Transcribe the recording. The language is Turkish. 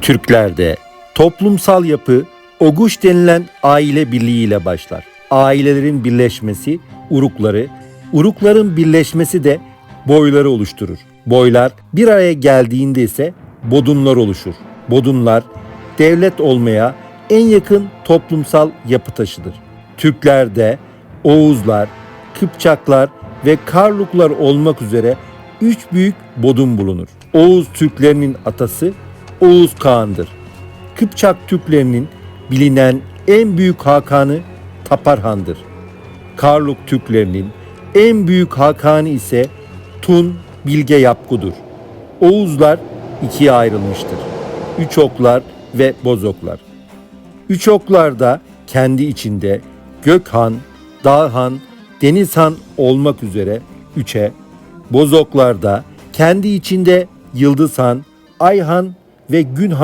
Türklerde toplumsal yapı oguş denilen aile birliğiyle başlar. Ailelerin birleşmesi urukları, urukların birleşmesi de boyları oluşturur. Boylar bir araya geldiğinde ise bodunlar oluşur. Bodunlar devlet olmaya en yakın toplumsal yapı taşıdır. Türklerde Oğuzlar, Kıpçaklar ve Karluklar olmak üzere üç büyük bodun bulunur. Oğuz Türklerinin atası Oğuz Kağan'dır. Kıpçak Türklerinin bilinen en büyük hakanı Taparhan'dır. Karluk Türklerinin en büyük hakanı ise Tun Bilge Yapgu'dur. Oğuzlar ikiye ayrılmıştır. Üçoklar ve Bozoklar. Üçoklar da kendi içinde Gökhan, Dağhan, Denizhan olmak üzere üçe, Bozoklar da kendi içinde Yıldızhan, Ayhan ve Günhan